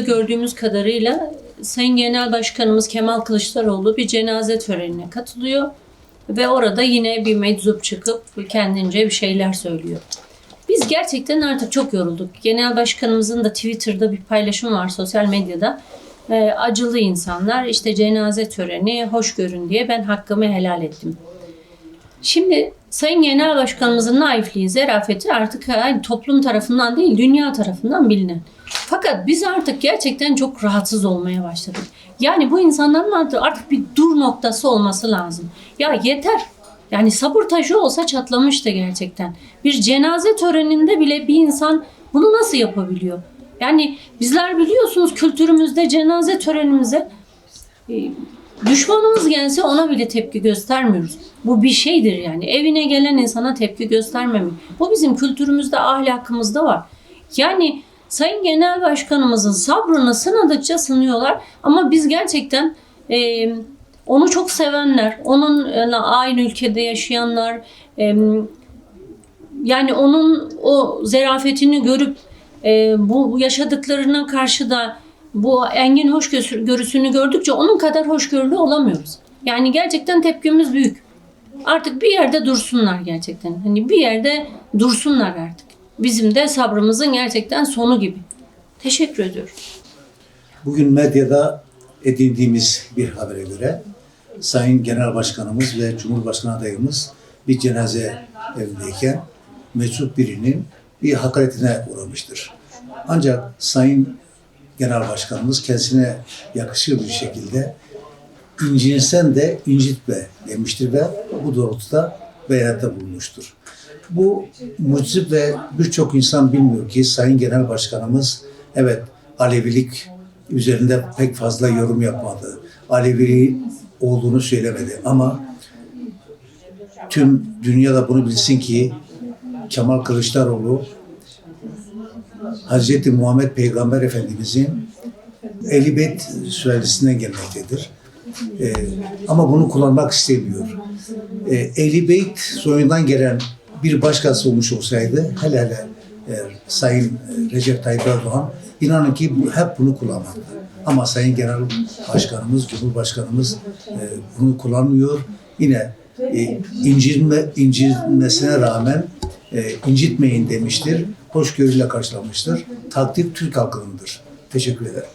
gördüğümüz kadarıyla Sayın Genel Başkanımız Kemal Kılıçdaroğlu bir cenaze törenine katılıyor ve orada yine bir meczup çıkıp kendince bir şeyler söylüyor. Biz gerçekten artık çok yorulduk. Genel Başkanımızın da Twitter'da bir paylaşım var sosyal medyada. Ee, acılı insanlar işte cenaze töreni hoş görün diye ben hakkımı helal ettim. Şimdi Sayın Genel Başkanımızın naifliği, zerafeti artık yani toplum tarafından değil, dünya tarafından bilinen. Fakat biz artık gerçekten çok rahatsız olmaya başladık. Yani bu insanların artık, bir dur noktası olması lazım. Ya yeter. Yani sabır taşı olsa çatlamıştı gerçekten. Bir cenaze töreninde bile bir insan bunu nasıl yapabiliyor? Yani bizler biliyorsunuz kültürümüzde cenaze törenimize e, düşmanımız gelse ona bile tepki göstermiyoruz. Bu bir şeydir yani. Evine gelen insana tepki göstermemek. Bu bizim kültürümüzde, ahlakımızda var. Yani Sayın Genel Başkanımızın sabrını sınadıkça sınıyorlar. Ama biz gerçekten e, onu çok sevenler, onunla aynı ülkede yaşayanlar, e, yani onun o zerafetini görüp e, bu yaşadıklarına karşı da bu engin hoşgörüsünü gördükçe onun kadar hoşgörülü olamıyoruz. Yani gerçekten tepkimiz büyük. Artık bir yerde dursunlar gerçekten. Hani bir yerde dursunlar artık. Bizim de sabrımızın gerçekten sonu gibi. Teşekkür ediyorum. Bugün medyada edindiğimiz bir habere göre Sayın Genel Başkanımız ve Cumhurbaşkanı adayımız bir cenaze evindeyken meçhul birinin bir hakaretine uğramıştır. Ancak Sayın Genel Başkanımız kendisine yakışır bir şekilde incinsen de incitme demiştir ve bu doğrultuda beyanata bulunmuştur. Bu mucizip ve birçok insan bilmiyor ki Sayın Genel Başkanımız evet Alevilik üzerinde pek fazla yorum yapmadı. Alevili olduğunu söylemedi ama tüm dünyada bunu bilsin ki Kemal Kılıçdaroğlu Hz. Muhammed Peygamber Efendimizin Ehl-i Beyt sülalesinden gelmektedir. Ee, ama bunu kullanmak istemiyor. Ee, Ehl-i Beyt soyundan gelen bir başkası olmuş olsaydı hele hele e, Sayın e, Recep Tayyip Erdoğan inanın ki bu, hep bunu kullanırdı. Ama Sayın Genel Başkanımız, Cumhurbaşkanımız e, bunu kullanmıyor. Yine e, incilme, incilmesine rağmen e, incitmeyin demiştir. Hoşgörüyle karşılamıştır. Takdir Türk halkınındır. Teşekkür ederim.